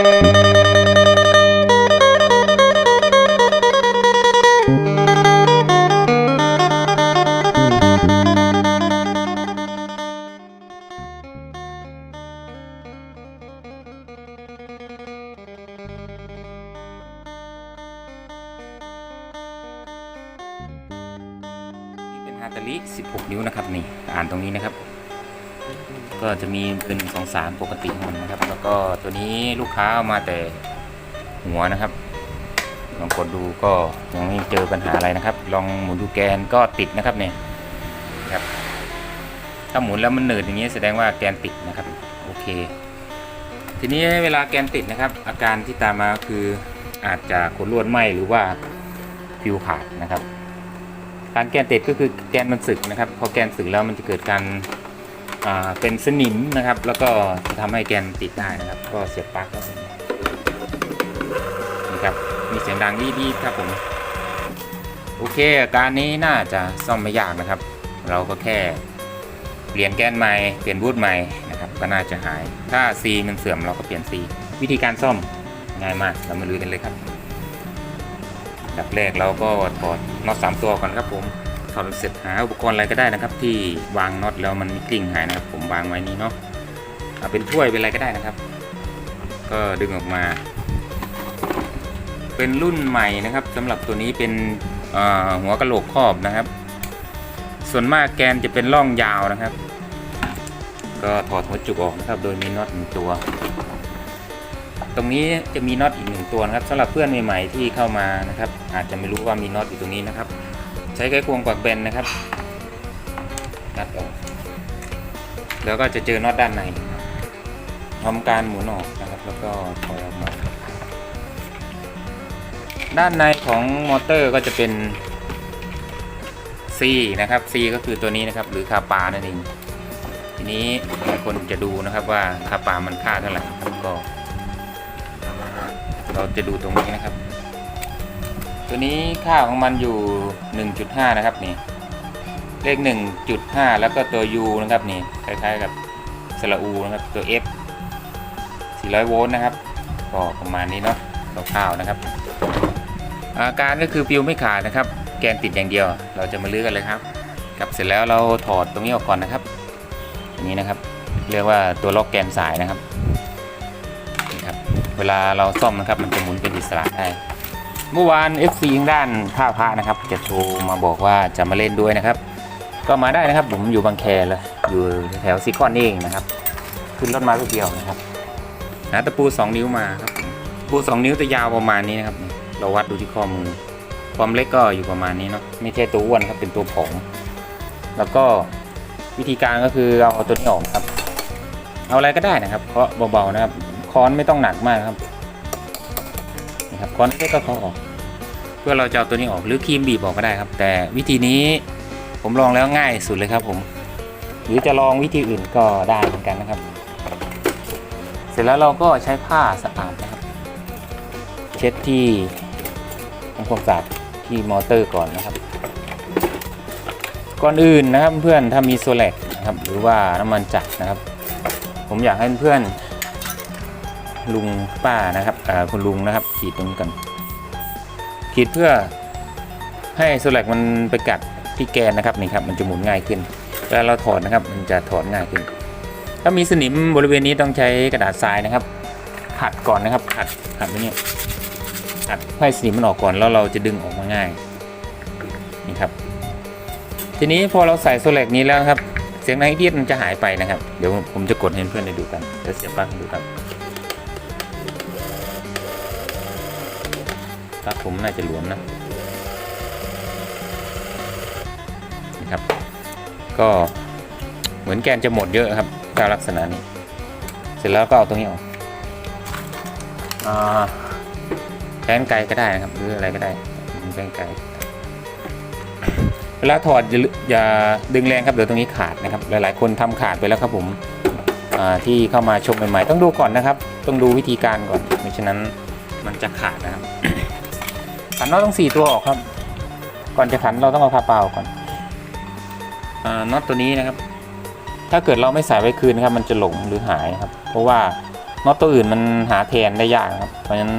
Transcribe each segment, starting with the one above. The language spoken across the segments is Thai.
นี่เป็นฮาตาลิ16 นิ้วนะครับนี่อ่านตรงนี้นะครับ ก็จะมีเป็นสองสามปกติ ตัวนี้ลูกค้าเอามาแต่หัวนะครับ ลองกดดูก็ยังไม่เจอปัญหาอะไรนะครับ ลองหมุนดูแกนก็ติดนะครับเนี่ยครับ ถ้าหมุนแล้วมันหนืดอย่างนี้แสดงว่าแกนติดนะครับ โอเค ทีนี้เวลาแกนติดนะครับ อาการที่ตามมาคืออาจจะขนลวดไหมหรือว่าฟิวขาดนะครับ การแกนติดก็คือแกนมันสึกนะครับ พอแกนสึกแล้วมันจะเกิดการ เป็นสนิมนะครับ แล้วก็จะทำให้แกนติดได้นะครับ ก็เสียบปลั๊กครับผมนี่ครับมีเสียงดังดีๆครับผมโอเค การนี้น่าจะซ่อมไม่ยากนะครับ เราก็แค่เปลี่ยนแกนใหม่เปลี่ยนบูทใหม่นะครับก็น่าจะหายถ้า C มันเสื่อมเราก็เปลี่ยน C วิธีการซ่อมง่ายมากเรามาลุยกันเลยครับดับแรกเราก็ถอดน็อตสามตัวก่อนครับผม ถอดเสร็จหาอุปกรณ์อะไรก็ได้นะครับ ที่วางน็อตแล้วมันไม่กลิ้งหายนะครับ ผมวางไว้นี้เนาะเอาเป็นถ้วยเป็นอะไรก็ได้นะครับ ก็ดึงออกมา เป็นรุ่นใหม่นะครับสำหรับตัวนี้เป็นหัวกระโหลกครอบนะครับ ส่วนมากแกนจะเป็นร่องยาวนะครับ ก็ถอดหัวจุกออกนะครับ โดยมีน็อตหนึ่งตัว ตรงนี้จะมีน็อตอีกหนึ่งตัวนะครับสำหรับเพื่อนใหม่ๆที่เข้ามานะครับ อาจจะไม่รู้ว่ามีน็อตอยู่ตรงนี้นะครับ ช้ไขควงกวักแบนนะครับงัดออกแล้วก็จะเจอน็อตด้านในทำการหมุนออกนะครับ แล้วก็ถอยออกมา ด้านในของมอเตอร์ก็จะเป็น C นะครับ C ก็คือตัวนี้นะครับ หรือคาปานั่นเองทีนี้คนจะดูนะครับว่าคาปามันค่าเท่าไหร่ก็ เราจะดูตรงนี้นะครับ ตัวนี้ค่าของมันอยู่ 1.5 นะครับนี่เลข 1.5 แล้วก็ตัว U นะครับนี่คล้ายๆกับสระอูนะครับตัว F 400 โวลต์นะครับก็ประมาณนี้เนาะคร่าวๆนะครับ อาการก็คือปิวไม่ขาดนะครับ แกนติดอย่างเดียว เราจะมาลื้อกันเลยครับครับเสร็จแล้วเราถอดตรงนี้ออกก่อนนะครับอันนี้นะครับ เรียกว่าตัวล็อกแกนสายนะครับนี่ครับ เวลาเราซ่อมนะครับมันจะหมุนเป็นอิสระได้ เมื่อวาน FC ทางด้านท่าพระนะครับจะโทรมาบอกว่าจะมาเล่นด้วยนะครับ ก็มาได้นะครับผมอยู่บางแคเลยอยู่แถวซีคอนนี่เองนะครับ ขึ้นรถมาแป๊บเดียวนะครับหาตะปู 2 นิ้วมาครับตะปู 2 นิ้วจะยาวประมาณนี้นะครับ เราวัดดูที่ข้อมือ ความเล็กก็อยู่ประมาณนี้เนาะไม่ใช่ตัวอ้วนครับเป็นตัวผงแล้วก็วิธีการก็คือเอาตัวนี้ออกครับ เอาอะไรก็ได้นะครับเคาะเบาๆนะครับค้อนไม่ต้องหนักมากครับ ครับค้อนเล็กก็เคาะออก เพื่อเราจะเอาตัวนี้ออกหรือครีมบีบออกก็ได้ครับ แต่วิธีนี้ผมลองแล้วง่ายสุดเลยครับผม หรือจะลองวิธีอื่นก็ได้เหมือนกันนะครับ เสร็จแล้วเราก็ใช้ผ้าสะอาดนะครับ เช็ดที่ทำความสะอาดที่มอเตอร์ก่อนนะครับ ก่อนอื่นนะครับเพื่อนถ้ามีโซแลกนะครับหรือว่าน้ำมันจักรนะครับ ผมอยากให้เพื่อน ลุงป้านะครับคุณลุงนะครับขีดตรงนี้กัน ขีดเพื่อให้โซแลกมันไปกัดที่แกนนะครับนี่ครับมันจะหมุนง่ายขึ้นเวลาเราถอดนะครับ มันจะถอดง่ายขึ้น ถ้ามีสนิมบริเวณนี้ต้องใช้กระดาษทรายนะครับขัดก่อนนะครับขัดขัดไว้เนี่ยขัดให้สนิมมันออกก่อนแล้วเราจะดึงออกมาง่ายนี่ครับ ทีนี้พอเราใส่โซแลกนี้แล้วครับ เสียงในเดียดมันจะหายไปนะครับ เดี๋ยวผมจะกดให้เพื่อนได้ดูกันเดี๋ยวเสียบปลั๊กดูครับ ปลั๊กผมน่าจะหลวมนะนี่ครับ ก็เหมือนแกนจะหมดเยอะครับถ้าลักษณะนี้ เสร็จแล้วก็เอาตรงนี้ออกอ่าใช้กรรไกรก็ได้นะครับ หรืออะไรก็ได้ใช้กรรไกรเวลาถอดอย่าดึงแรงครับเดี๋ยวตรงนี้ขาดนะครับ หลายๆ คนทำขาดไปแล้วครับผมที่เข้ามาชมใหม่ๆ ต้องดูก่อนนะครับ ต้องดูวิธีการก่อนไม่ฉะนั้นมันจะขาดนะครับ ขันน็อตต้องสี่ตัวออกครับ ก่อนจะขันเราต้องเอาผ้าเปล่าก่อนอ่าน็อตตัวนี้นะครับ ถ้าเกิดเราไม่ใส่ไว้คืนครับ มันจะหลงหรือหายครับ เพราะว่าน็อตตัวอื่นมันหาแทนได้ยากครับ เพราะฉะนั้น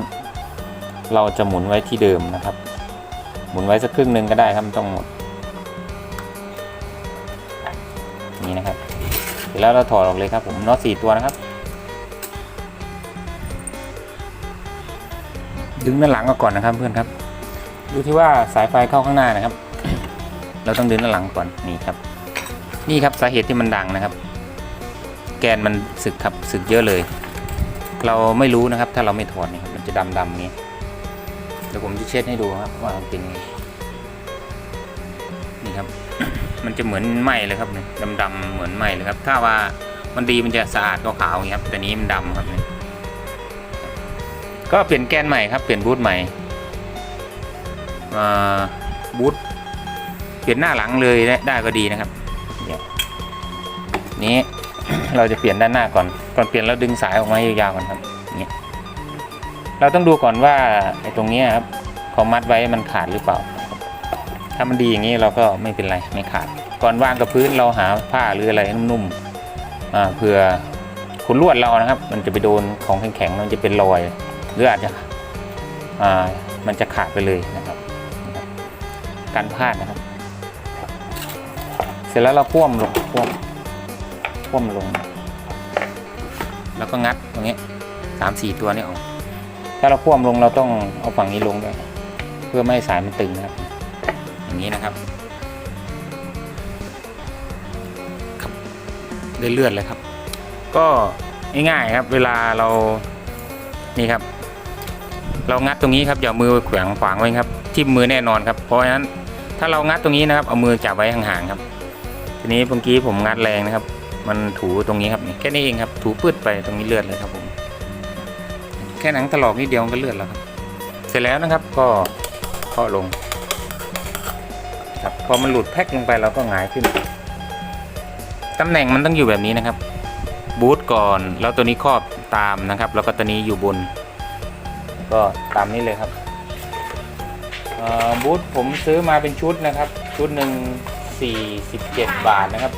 เราจะหมุนไว้ที่เดิมนะครับ หมุนไว้สักครึ่งหนึ่งก็ได้ครับไม่ต้องหมดนี้นะครับเสร็จแล้วเราถอดออกเลยครับผมน็อตสี่ตัวนะครับ ดึงด้านหลังออกก่อนนะครับเพื่อนครับ ดูที่ว่าสายไฟเข้าข้างหน้านะครับ เราต้องดึงด้านหลังก่อนนี่ครับ นี่ครับสาเหตุที่มันดังนะครับ แกนมันสึกครับสึกเยอะเลย เราไม่รู้นะครับ ถ้าเราไม่ถอดนี่ครับมันจะดำดำนี้เดี๋ยวผมจะเช็ดให้ดูครับว่ามันเป็นไงนี่ครับ มันจะเหมือนไหมเลยครับเนี่ยดำๆเหมือนไหมเลยครับ ถ้าว่ามันดีมันจะสะอาดขาวๆอย่างนี้ครับแต่นี้มันดำครับเนี่ยก็เปลี่ยนแกนใหม่ครับเปลี่ยนบูทใหม่ บูทเปลี่ยนหน้าหลังเลยได้ก็ดีนะครับเนี่ยนี้เราจะเปลี่ยนด้านหน้าก่อน ก่อนเปลี่ยนเราดึงสายออกมาให้ยาวๆก่อนครับอย่เงี้ยเราต้องดูก่อนว่าไอ้ตรงนี้ครับเขามัดไว้มันขาดหรือเปล่า ถ้ามันดีอย่างนี้เราก็ไม่เป็นไรไม่ขาด ก่อนวางกับพื้นเราหาผ้าหรืออะไรนุ่มๆเผื่อคุณลวดเรานะครับ มันจะไปโดนของแข็งๆมันจะเป็นรอย หรืออาจจะมันจะขาดไปเลยนะครับ การพลาดนะครับ เสร็จแล้วเราคว่ำลงคว่ำคว่ำลง แล้วก็งัดตรงนี้สามสี่ตัวนี้ออก ถ้าเราคว่ำลงเราต้องเอาฝั่งนี้ลงด้วยเพื่อไม่ให้สายมันตึงนะครับ อย่างนี้นะครับครับเลือดเลยครับ ก็ง่ายๆครับ เวลาเรานี่ครับ เรางัดตรงนี้ครับอย่าเอามือแขวงขวางไว้ครับ ทิ่มมือแน่นอนครับ เพราะฉะนั้น ถ้าเรางัดตรงนี้นะครับ เอามือจับไว้ห่างๆครับ ทีนี้เมื่อกี้ผมงัดแรงนะครับ มันถูตรงนี้ครับนี่แค่นี้เองครับ ถูปืดไปตรงนี้เลือดเลยครับผม แค่หนังถลอกนิดเดียวก็เลือดแล้วครับ เสร็จแล้วนะครับก็เคาะลงครับพอมันหลุดแพ็คลงไปเราก็หงายขึ้น ตำแหน่งมันต้องอยู่แบบนี้นะครับ บูทก่อนแล้วตัวนี้ครอบตามนะครับ แล้วก็ตัวนี้อยู่บน ก็ตามนี้เลยครับ บูทผมซื้อมาเป็นชุดนะครับ ชุดหนึ่ง47 บาทนะครับ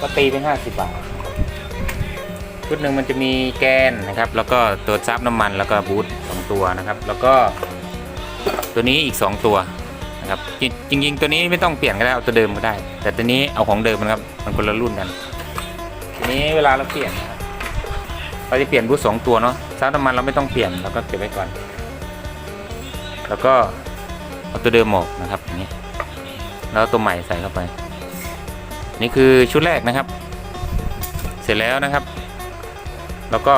ก็ตีเป็น 50 บาท ชุดหนึ่งมันจะมีแกนนะครับ แล้วก็ตัวซับน้ำมันแล้วก็บูทสองตัวนะครับ แล้วก็ตัวนี้อีก 2 ตัวนะครับจริงจริงๆ ตัวนี้ไม่ต้องเปลี่ยนก็ได้เอาตัวเดิมก็ได้ แต่ตัวนี้เอาของเดิมนะครับมันคนละรุ่นกันทีนี้เวลาเราเปลี่ยนนะครับเราจะเปลี่ยนบูทสองตัวเนาะซับน้ำมันเราไม่ต้องเปลี่ยนเราก็เก็บไว้ก่อน แล้วก็ เอาตัวเดิมออกนะครับอย่างนี้แล้วตัวใหม่ใส่เข้าไป นี่คือชุดแรกนะครับ เสร็จแล้วนะครับ แล้วก็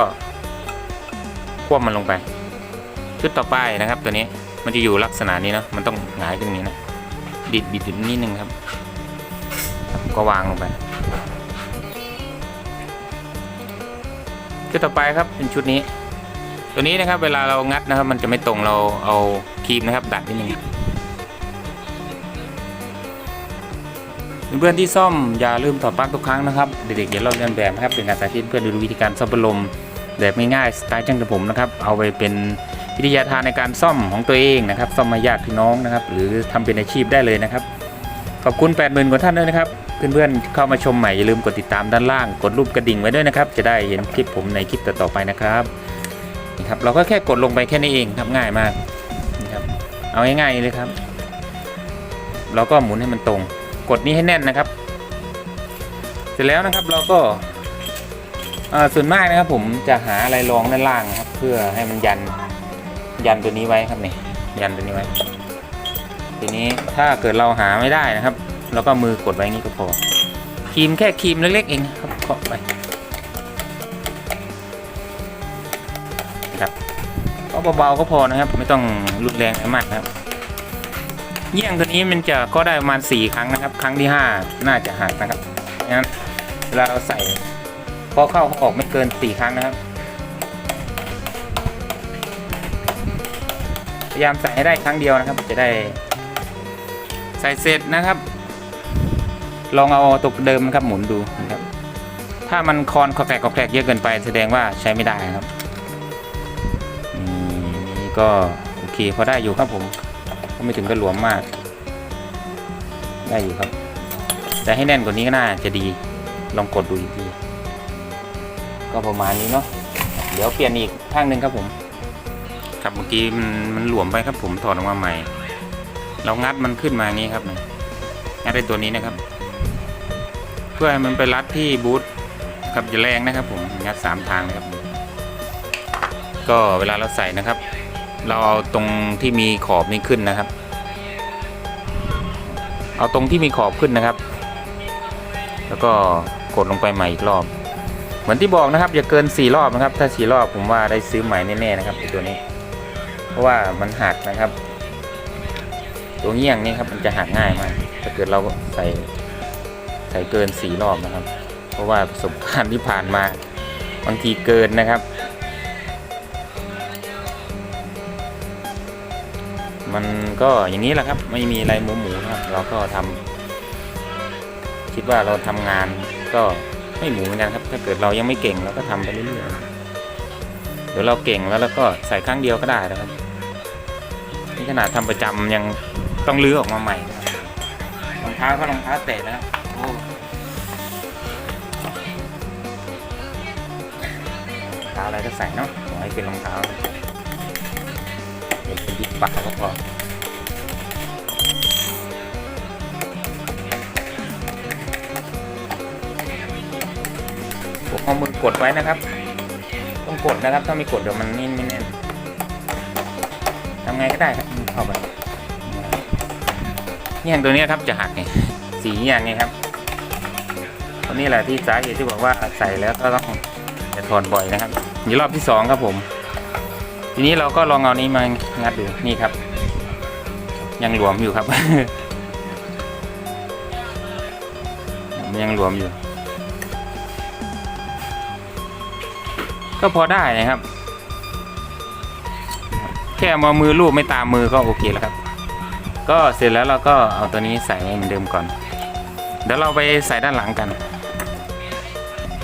ควบมันลงไป ชุดต่อไปนะครับ ตัวนี้มันจะอยู่ลักษณะนี้เนาะมันต้องหงายขึ้นอย่างนี้นะดิดบิดบิดนิดนึงครับครับ ก็วางลงไป ชุดต่อไปครับเป็นชุดนี้ ตัวนี้นะครับเวลาเรางัดนะครับ มันจะไม่ตรงเราเอาครีมนะครับ ดัดนิดนึง เพื่อนๆที่ซ่อมอย่าลืมถอดปลั๊กทุกครั้งนะครับ เด็กๆอย่าลอกเลียนแบบนะครับเป็นการสาธิตเพื่อนดูวิธีการซ่อมพัดลมแบบง่ายๆสไตล์ช่างกับผมนะครับ เอาไปเป็นวิทยาทานในการซ่อมของตัวเองนะครับ ซ่อมมาญาติพี่น้องนะครับ หรือทำเป็นอาชีพได้เลยนะครับ ขอบคุณ 80,000กว่าท่านด้วยนะครับ เพื่อนๆเข้ามาชมใหม่อย่าลืมกดติดตามด้านล่าง กดรูปกระดิ่งไว้ด้วยนะครับ จะได้เห็นคลิปผมในคลิปต่อๆไปนะครับนี่ครับเราก็แค่กดลงไปแค่นี้เองครับง่ายมากนี่ครับเอาง่ายๆเลยครับ เราก็หมุนให้มันตรง กดนี้ให้แน่นนะครับ เสร็จแล้วนะครับเราก็ส่วนมากนะครับ ผมจะหาอะไรรองด้านล่างนะครับ เพื่อให้มันยันยันตัวนี้ไว้ครับนี่ยันตัวนี้ไว้ ทีนี้ถ้าเกิดเราหาไม่ได้นะครับเราก็มือกดไว้งนี้ก็พอครีมแค่ครีมเล็กๆเองครับเคาะไปครับก็เบาๆก็พอนะครับ ไม่ต้องรุนแรงมากนะครับ เยี่ยงตัวนี้มันจะก็ได้ประมาณ 4 ครั้งนะครับ ครั้งที่ 5 น่าจะหักนะครับงั้นเวลาเราใส่พอเข้าออกไม่เกิน 4 ครั้งนะครับ พยายามใส่ให้ได้ครั้งเดียวนะครับ จะได้ใส่เสร็จนะครับ ลองเอาตกเดิมนะครับหมุนดูนะครับ ถ้ามันคอนคอแกกคอแกกเยอะเกินไป แสดงว่าใช้ไม่ได้นะครับนี่ก็โอเคพอได้อยู่ครับผม ไม่ถึงกับหลวมมาก ได้อยู่ครับ แต่ให้แน่นกว่านี้ก็น่าจะดี ลองกดดูอีกที ก็ประมาณนี้เนาะ เดี๋ยวเปลี่ยนอีกข้างหนึ่งครับผม ครับเมื่อกี้มันมันหลวมไปครับผมถอดออกมาใหม่ เรางัดมันขึ้นมาอย่างนี้ครับงัดได้ตัวนี้นะครับ เพื่อให้มันไปรัดที่บูทกับอย่าแรงนะครับผมงัดสามทางนะครับ ก็เวลาเราใส่นะครับ เราเอาตรงที่มีขอบนี้ขึ้นนะครับ เอาตรงที่มีขอบขึ้นนะครับ แล้วก็กดลงไปใหม่อีกรอบ เหมือนที่บอกนะครับ อย่าเกินสี่รอบนะครับ ถ้าสี่รอบผมว่าได้ซื้อใหม่แน่ๆนะครับตัวนี้ เพราะว่ามันหักนะครับ ตัวเงี้ยงนี่ครับมันจะหักง่ายมาก ถ้าเกิดเราใส่ใส่เกินสี่รอบนะครับ เพราะว่าประสบการณ์ที่ผ่านมาบางทีเกินนะครับ มันก็อย่างนี้แหละครับ ไม่มีอะไรหมูหมูนะครับ เราก็ทำคิดว่าเราทำงานก็ไม่หมูเหมือนกันครับ ถ้าเกิดเรายังไม่เก่งเราก็ทำไปเรื่อยๆเดี๋ยวเราเก่งแล้วเราก็ใส่ครั้งเดียวก็ได้นะครับนี่ขนาดทำประจำยังต้องลื้อออกมาใหม่รองเท้าก็รองเท้าแตะแล้วรองเท้าอะไรก็ใส่เนาะขอให้เป็นรองเท้า เดี๋ยวเป็นดิบปากก็พอผมเอามือกดไว้นะครับ ต้องกดนะครับ ถ้าไม่กดเดี๋ยวมันนิ่ไม่แน่นทำไงก็ได้ครับเข้าไปเงี้ยงตัวนี้ครับจะหักไงสีเงี้ยงไงครับตัวนี้แหละที่สาเหตุที่บอกว่าใส่แล้วก็ต้องอย่าถอนบ่อยนะครับนี่รอบที่สองครับผม ทีนี้เราก็ลองเอานี้มางัดดูนี่ครับ ยังหลวมอยู่ครับ ยังหลวมอยู่ ก็พอได้นะครับ แค่มามือลูบไม่ตามมือก็โอเคแล้วครับ ก็เสร็จแล้วเราก็เอาตัวนี้ใส่เหมือนเดิมก่อน เดี๋ยวเราไปใส่ด้านหลังกัน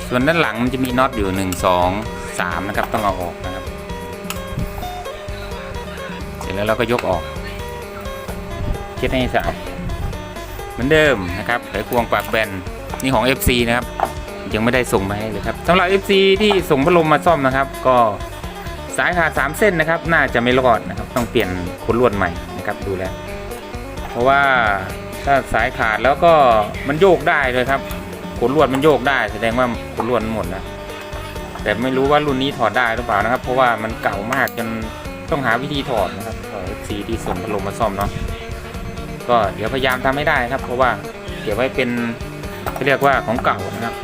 ส่วนด้านหลังมันจะมีน็อตอยู่หนึ่งสองสามนะครับ ต้องเอาออกนะ แล้วเราก็ยกออกเช็ดให้สะอาดเหมือนเดิมนะครับไขควงปากแบนนี่ของ FC นะครับ ยังไม่ได้ส่งมาให้เลยครับสำหรับ FC ที่ส่งพัดลมมาซ่อมนะครับ ก็สายขาด3เส้นนะครับ น่าจะไม่รอดนะครับ ต้องเปลี่ยนขนลวดใหม่นะครับดูแลเพราะว่าถ้าสายขาดแล้วก็มันโยกได้เลยครับขนลวดมันโยกได้แสดงว่าขนลวดมันหมดแล้วแต่ไม่รู้ว่ารุ่นนี้ถอดได้หรือเปล่านะครับ เพราะว่ามันเก่ามากจนต้องหาวิธีถอดนะครับ สำหรับ FC ที่ส่งพัดลมมาซ่อมเนาะก็เดี๋ยวพยายามทำให้ได้ครับ เพราะว่าเก็บไว้เป็นเขาเรียกว่าของเก่านะครับ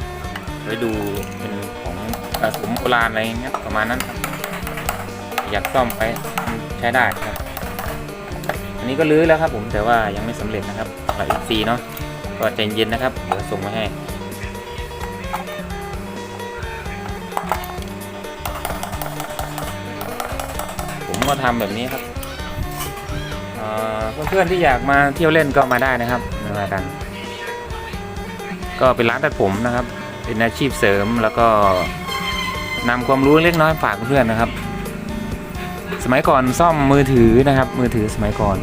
ไว้ดูเป็นของสะสมโบราณอะไรเงี้ยประมาณนั้นครับอยากซ่อมไปใช้ได้ครับ อันนี้ก็ลื้อแล้วครับ ผมแต่ว่ายังไม่สำเร็จนะครับหลายซีเนาะก็ใจเย็นนะครับเดี๋ยวส่งมาให้ผมก็ทำแบบนี้ครับ เพื่อนๆที่อยากมาเที่ยวเล่นก็มาได้นะครับมากัน ก็เป็นร้านตัดผมนะครับ เป็นอาชีพเสริมแล้วก็นำความรู้เล็กน้อยฝากเพื่อนนะครับ สมัยก่อนซ่อมมือถือนะครับ มือถือสมัยก่อน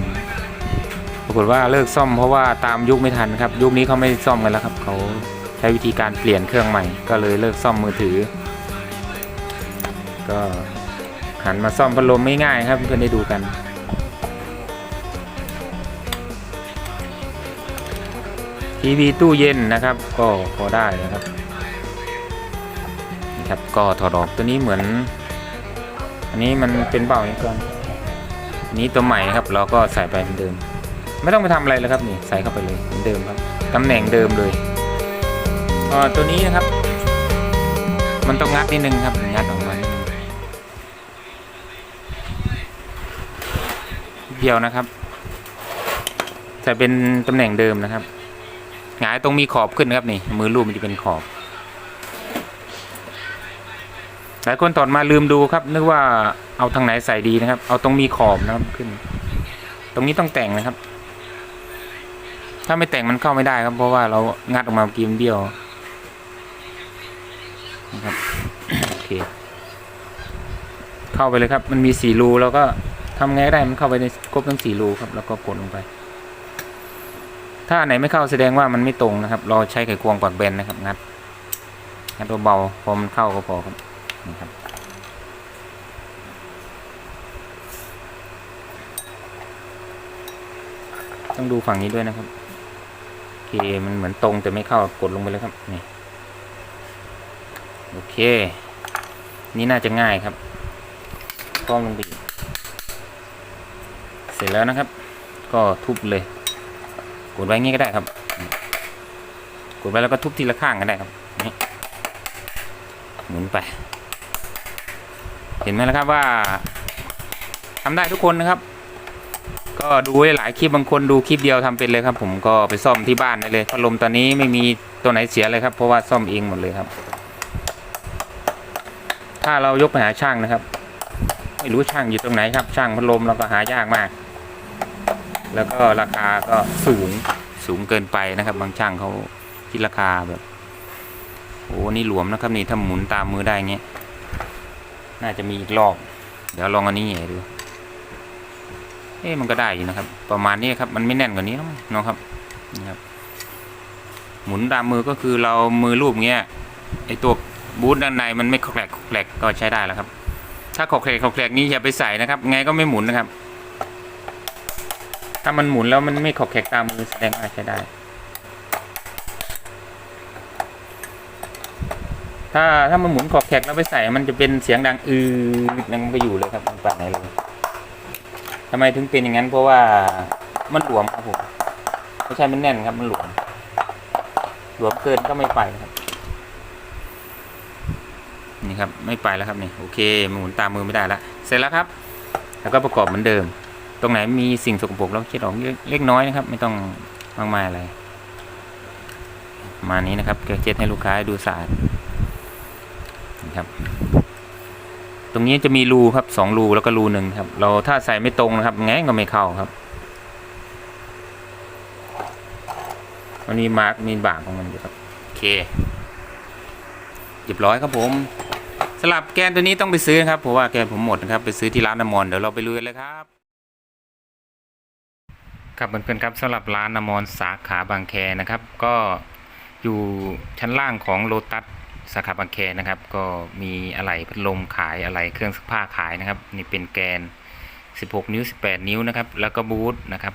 ปรากฏว่าเลิกซ่อมเพราะว่าตามยุคไม่ทันครับ ยุคนี้เขาไม่ซ่อมกันแล้วครับเขาใช้วิธีการเปลี่ยนเครื่องใหม่ ก็เลยเลิกซ่อมมือถือ ก็หันมาซ่อมพัดลมไม่ง่ายครับเพื่อนได้ดูกัน ทีวีตู้เย็นนะครับ ก็พอได้นะครับนี่ครับก็ถอดออกตัวนี้เหมือน อันนี้มันเป็นเบาอย่างก่อนอันนี้ตัวใหม่ครับเราก็ใส่ไปเหมือนเดิม ไม่ต้องไปทำอะไรเลยครับนี่ใส่เข้าไปเลยเหมือนเดิมครับตำแหน่งเดิมเลยออตัวนี้นะครับ มันต้องงัดนิดนึงครับงัดออกมาเดียวนะครับใส่เป็นตำแหน่งเดิมนะครับ หงายตรงมีขอบขึ้นนะครับนี่ มือลูบมันจะเป็นขอบ หลายคนถอดมาลืมดูครับ นึกว่าเอาทางไหนใส่ดีนะครับ เอาตรงมีขอบนะครับขึ้น ตรงนี้ต้องแต่งนะครับ ถ้าไม่แต่งมันเข้าไม่ได้ครับ เพราะว่าเรางัดออกมาเมื่อกี้มันเบี้ยวนะครับโอเคเข้าไปเลยครับ มันมีสี่รูแล้วก็ทำไงก็ได้มันเข้าไปในครบทั้งสี่รูครับ แล้วก็กดลงไป ถ้าไหนไม่เข้าแสดงว่ามันไม่ตรงนะครับ เราใช้ไขควงกอดเบนนะครับงัดงัดเบาพอมันเข้าก็พอครับนี่ครับต้องดูฝั่งนี้ด้วยนะครับโอเคมันเหมือนตรงแต่ไม่เข้ากดลงไปเลยครับนี่โอเค นี่น่าจะง่ายครับก้องลงไปเสร็จแล้วนะครับ ก็ทุบเลย กดไว้งี้ก็ได้ครับ กดไว้แล้วก็ทุบทีละข้างก็ได้ครับนี่หมุนไป เห็นไหมละครับว่าทำได้ทุกคนนะครับ ก็ดูหลายคลิปบางคนดูคลิปเดียวทำเป็นเลยครับ ผมก็ไปซ่อมที่บ้านได้เลยพัดลมตอนนี้ไม่มีตัวไหนเสียเลยครับ เพราะว่าซ่อมเองหมดเลยครับ ถ้าเรายกไปหาช่างนะครับ ไม่รู้ช่างอยู่ตรงไหนครับ ช่างพัดลมเราก็หายากมาก แล้วก็ราคาก็สูงสูงเกินไปนะครับ บางช่างเขาคิดราคาแบบโอ้นี่หลวมนะครับนี่ถ้าหมุนตามมือได้เงี้ยน่าจะมีอีกรอบ เดี๋ยวลองอันนี้ดูเอ๊ะมันก็ได้อยู่นะครับ ประมาณนี้ครับ มันไม่แน่นกว่านี้แล้วมั้งเนะครับนี่ครับ หมุนตามมือก็คือเรามือรูปเงี้ยไอตัวบูทด้านในมันไม่คลอกแคลกคลอกแคลกก็ใช้ได้แล้วครับ ถ้าคลอกแคลกคลอกแคลกนี้อย่าไปใส่นะครับ ไงก็ไม่หมุนนะครับ ถ้ามันหมุนแล้วมันไม่คลอกแคลกตามมือแสดงว่าใช้ได้ ถ้าถ้ามันหมุนขอบแขกแล้วไปใส่ มันจะเป็นเสียงดังอืดดังไปอยู่เลยครับมันไปไหนเลยทำไมถึงเป็นอย่างนั้นเพราะว่ามันหลวมครับผมไม่ใช่มันแน่นครับ มันหลวม หลวมเกินก็ไม่ไปครับ นี่ครับ ไม่ไปแล้วครับนี่โอเคมันหมุนตามมือไม่ได้แล้วเสร็จแล้วครับ แล้วก็ประกอบเหมือนเดิม ตรงไหนมีสิ่งสกปรกเราเช็ดออกเล็กน้อยนะครับ ไม่ต้องมากมายอะไรมานี้นะครับก็เช็ดให้ลูกค้าดูสะอาดครับ ตรงนี้จะมีรูครับสองรูแล้วก็รูหนึ่งครับ เราถ้าใส่ไม่ตรงนะครับไงก็ไม่เข้าครับมันมีมาร์กมีบากของมันอยู่ครับโอเคเรียบร้อยครับผมสลับแกนตัวนี้ต้องไปซื้อครับเพราะว่าแกนผมหมดนะครับ ไปซื้อที่ร้านน้ำมนเดี๋ยวเราไปลุยเลยครับ ครับเพื่อนๆครับสำหรับร้านน้ำมนสาขาบางแคนะครับ ก็อยู่ชั้นล่างของโลตัสสาขาบางแคนะครับ ก็มีอะไหล่พัดลมขายอะไหล่เครื่องซักผ้าขายนะครับ นี่เป็นแกน 16 นิ้ว 18 นิ้วนะครับ แล้วก็บูทนะครับ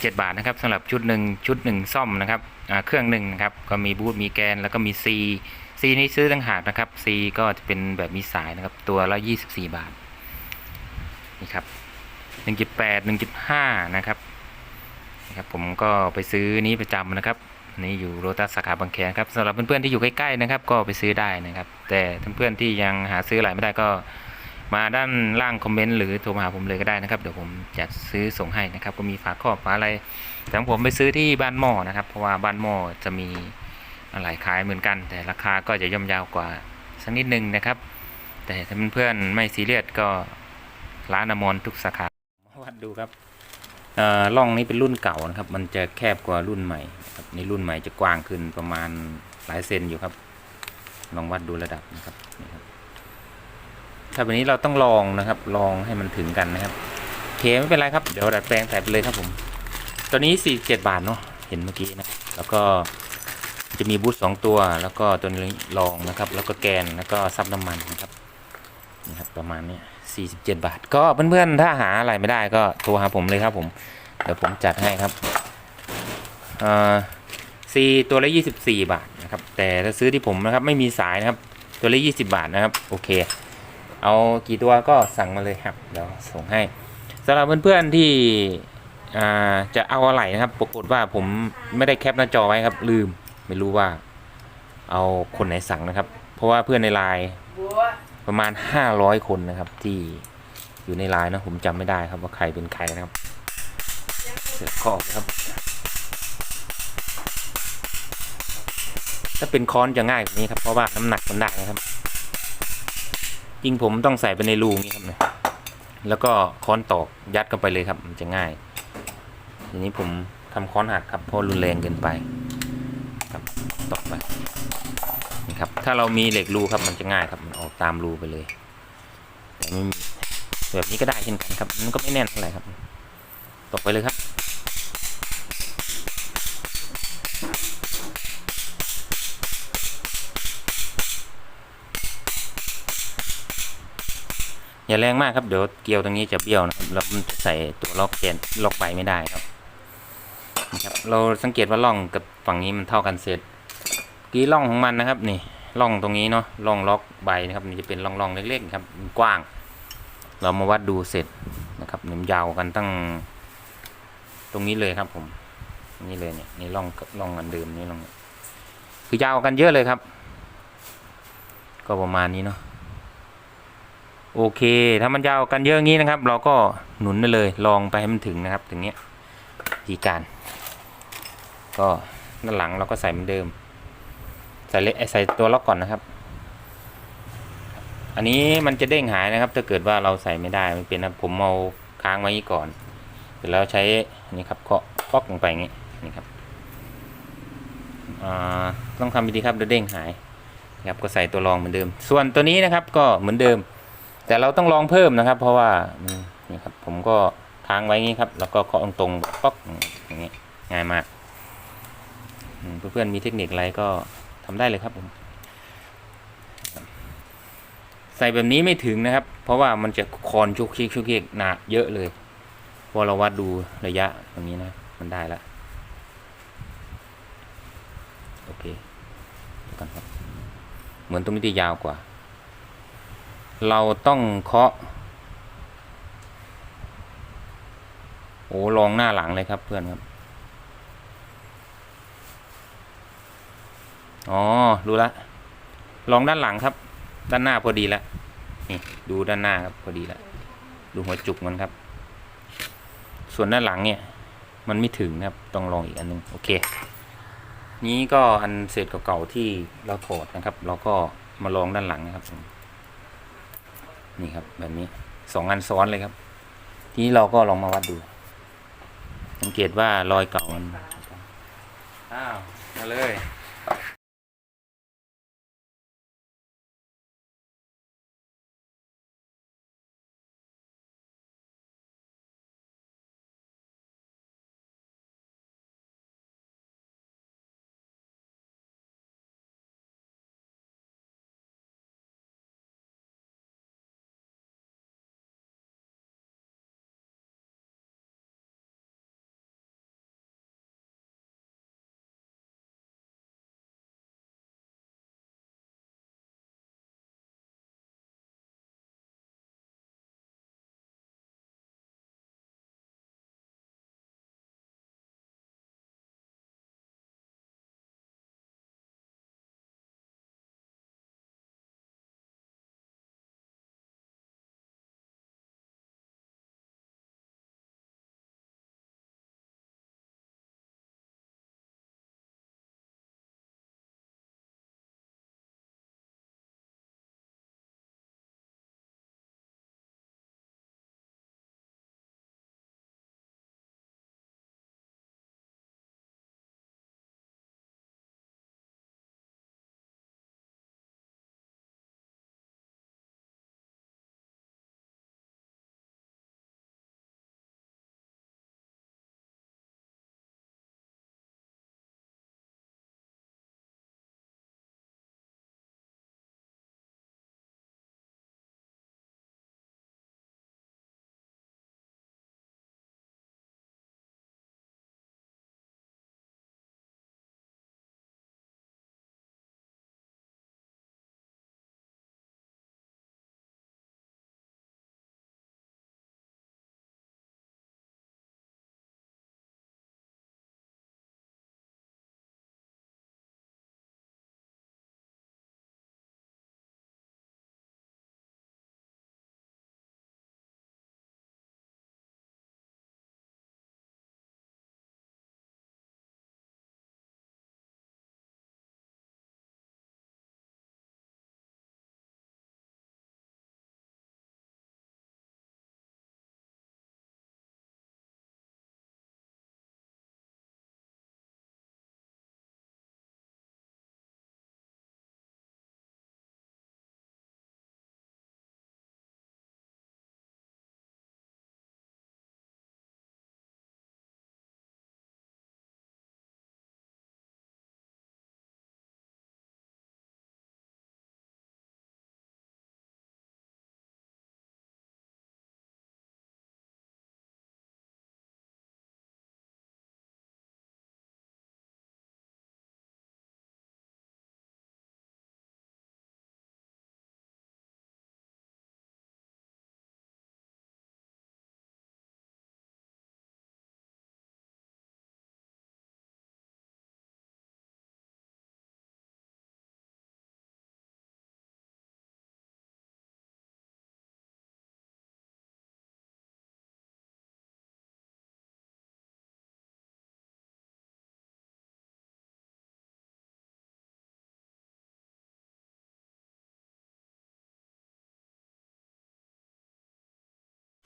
47 บาทนะครับสำหรับชุดหนึ่งชุดหนึ่งซ่อมนะครับเครื่องหนึ่งนะครับก็มีบูทมีแกนแล้วก็มี C C นี้ซื้อต่างหากนะครับ C ก็จะเป็นแบบมีสายนะครับตัวละ 24 บาทนี่ครับ1.8 1.5 นะครับ นะครับผมก็ไปซื้อนี้ประจำนะครับนี่อยู่โรตัสสาขาบางแคครับสำหรับเพื่อนๆที่อยู่ใกล้ๆนะครับ ก็ไปซื้อได้นะครับ แต่เพื่อนๆที่ยังหาซื้ออะไรไม่ได้ก็มาด้านล่างคอมเมนต์หรือโทรมาหาผมเลยก็ได้นะครับ เดี๋ยวผมจะซื้อส่งให้นะครับ ก็มีฝาครอบฝาอะไรแต่ผมไปซื้อที่บ้านหม้อนะครับ เพราะว่าบ้านหม้อจะมีอะไรขายเหมือนกัน แต่ราคาก็จะย่อมยาวกว่าสักนิดนึงนะครับ แต่ถ้าเพื่อนๆไม่ซีเรียสก็ร้านอมรทุกสาขามาวัดดูครับ ร่องนี้เป็นรุ่นเก่านะครับ มันจะแคบกว่ารุ่นใหม่ครับในรุ่นใหม่จะกว้างขึ้นประมาณหลายเซนอยู่ครับ ลองวัดดูระดับนะครับนี่ครับ ถ้าแบบนี้เราต้องลองนะครับ ลองให้มันถึงกันนะครับโอเคไม่เป็นไรครับ เดี๋ยวดัดแปลงใส่ไปเลยครับผมตัวนี้ 47 บาทเนาะ เห็นเมื่อกี้นะ แล้วก็จะมีบูทสองตัว แล้วก็ตัวนี้รองนะครับ แล้วก็แกน แล้วก็ซับน้ำมันนะครับ ประมาณนี้47 บาท ก็เพื่อนๆ ถ้าหาอะไรไม่ได้ก็โทรหาผมเลยครับผม เดี๋ยวผมจัดให้ครับเอ่อซีตัวละ 24 บาทนะครับ แต่ถ้าซื้อที่ผมนะครับ ไม่มีสายนะครับ ตัวละ 20 บาทนะครับ โอเค เอากี่ตัวก็สั่งมาเลยครับ เดี๋ยวส่งให้สำหรับเพื่อนๆ ที่อ่าจะเอาอะไรนะครับ ปรากฏว่าผมไม่ได้แคปหน้าจอไว้ครับ ลืม ไม่รู้ว่า เอาคนไหนสั่งนะครับ เพราะว่าเพื่อนในไลน์ ประมาณ 500 คนนะครับ ที่อยู่ในไลน์นะผมจำไม่ได้ครับว่าใครเป็นใครนะครับเสือขอบครับ ถ้าเป็นค้อนจะง่ายกว่านี้ครับเพราะว่าน้ำหนักมันได้นะครับจริงผมต้องใส่ไปในรูนี้ครับเนี่ยแล้วก็ค้อนตอกยัดเข้าไปเลยครับ มันจะง่าย ทีนี้ผมทำค้อนหักครับเพราะรุนแรงเกินไป ครับตอกไปนี่ครับ ถ้าเรามีเหล็กรูครับมันจะง่ายครับมันออกตามรูไปเลยแต่ไม่มีแบบนี้ก็ได้เช่นกันครับ มันก็ไม่แน่นเท่าไหร่ครับ ตกไปเลยครับอย่าแรงมากครับเดี๋ยวเกลียวตรงนี้จะเบี้ยวนะครับแล้วมันจะใส่ตัวล็อกแกนล็อกใบไม่ได้ครับ ครับเราสังเกตว่าร่องกับฝั่งนี้มันเท่ากันเสร็จกี่ร่องของมันนะครับนี่ร่องตรงนี้เนาะร่องล็อกใบนะครับนี่จะเป็นร่องๆเล็กๆครับกว้าง เรามาวัดดูเสร็จนะครับนี่มันยาวกันตั้ง ตรงนี้เลยครับผมนี่เลยเนี่ยนี่ร่องร่องอันเดิมนี่ร่องคือยาวกันเยอะเลยครับ ก็ประมาณนี้เนาะโอเค ถ้ามันยาวกันเยอะงี้นะครับ เราก็หนุนไปเลยลองไปให้มันถึงนะครับ ถึงเนี้ยวิธีการ ก็ด้านหลังเราก็ใส่เหมือนเดิม ใส่เละใส่ตัวล็อกก่อนนะครับ อันนี้มันจะเด้งหายนะครับ ถ้าเกิดว่าเราใส่ไม่ได้มันเป็นนะผมเอาค้างไว้ก่อนเสร็จแล้วใช้อันนี้ครับเคาะป๊อกลงไปอย่างนี้นี่ครับต้องทำดีครับเดี๋ยวเด้งหายนะครับก็ใส่ตัวรองเหมือนเดิม ส่วนตัวนี้นะครับก็เหมือนเดิม แต่เราต้องลองเพิ่มนะครับ เพราะว่านี่ครับผมก็ค้างไว้อย่างนี้ครับ แล้วก็เคาะตรงๆป๊อกอย่างนี้ง่ายมาก เพื่อนๆมีเทคนิคอะไรก็ทำได้เลยครับผมใส่แบบนี้ไม่ถึงนะครับ เพราะว่ามันจะคอนชุกชิกชุกชิกหนาเยอะเลยพอเราวัดดูระยะตรงนี้นะ มันได้แล้วโอเคกันครับ เหมือนตรงนี้จะยาวกว่า เราต้องเคาะ โอ้ลองหน้าหลังเลยครับเพื่อนครับ อ๋อ รู้ละ ลองด้านหลังครับ ด้านหน้าพอดีแล้วนี่ดูด้านหน้าครับพอดีแล้วดูหัวจุกมันครับ ส่วนด้านหลังเนี่ย มันไม่ถึงนะครับ ต้องลองอีกอันหนึง โอเค นี้ก็อันเศษเก่าๆที่เราถอดนะครับ เราก็มาลองด้านหลังนะครับ นี่ครับแบบนี้สองอันซ้อนเลยครับ ทีนี้เราก็ลองมาวัดดู สังเกตว่ารอยเก่ามัน อ้าว มาเลย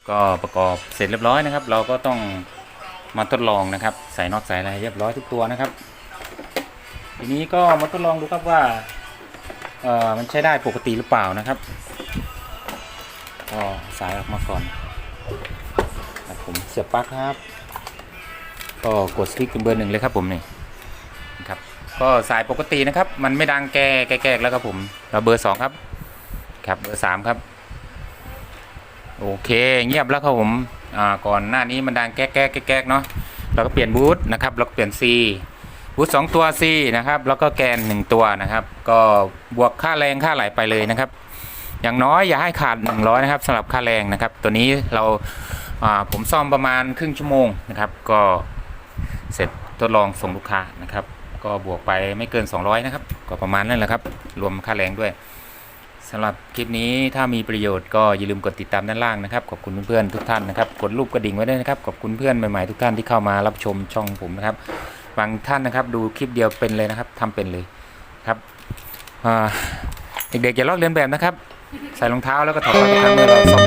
ก็ประกอบเสร็จเรียบร้อยนะครับ เราก็ต้องมาทดลองนะครับ ใส่น็อตใส่อะไรเรียบร้อยทุกตัวนะครับ ทีนี้ก็มาทดลองดูครับว่าเออมันใช้ได้ปกติหรือเปล่านะครับก็สายออกมาก่อนครับผมเสียบปลั๊กครับ ก็กดสวิตช์เป็นเบอร์หนึ่งเลยครับผมนี่นะครับก็สายปกตินะครับ มันไม่ดังแก่แก่แล้วครับผมเราเบอร์สองครับ ครับเบอร์สามครับ โอเคเงียบแล้วครับผมอ่าก่อนหน้านี้มันดังแก๊กแก๊กแก๊กแก๊เนาะเราก็เปลี่ยนบูทนะครับเราก็เปลี่ยน C บูทสองตัว C นะครับแล้วก็แกนหนึ่งตัวนะครับ ก็บวกค่าแรงค่าไหลไปเลยนะครับ อย่างน้อยอย่าให้ขาด 100 นะครับสำหรับค่าแรงนะครับ ตัวนี้เราอ่าผมซ่อมประมาณครึ่งชั่วโมงนะครับ ก็เสร็จทดลองส่งลูกค้านะครับ ก็บวกไปไม่เกิน 200 นะครับ ก็ประมาณนั้นแหละครับ รวมค่าแรงด้วย สำหรับคลิปนี้ถ้ามีประโยชน์ก็อย่าลืมกดติดตามด้านล่างนะครับ ขอบคุณเพื่อนๆทุกท่านนะครับ กดรูปกระดิ่งไว้ด้วยนะครับ ขอบคุณเพื่อนใหม่ๆทุกท่านที่เข้ามารับชมช่องผมนะครับ บางท่านนะครับดูคลิปเดียวเป็นเลยนะครับทำเป็นเลยครับเด็กๆอย่าลอกเลียนแบบนะครับ ใส่รองเท้าแล้วก็ถอดรองเท้าเมื่อเราซ้อม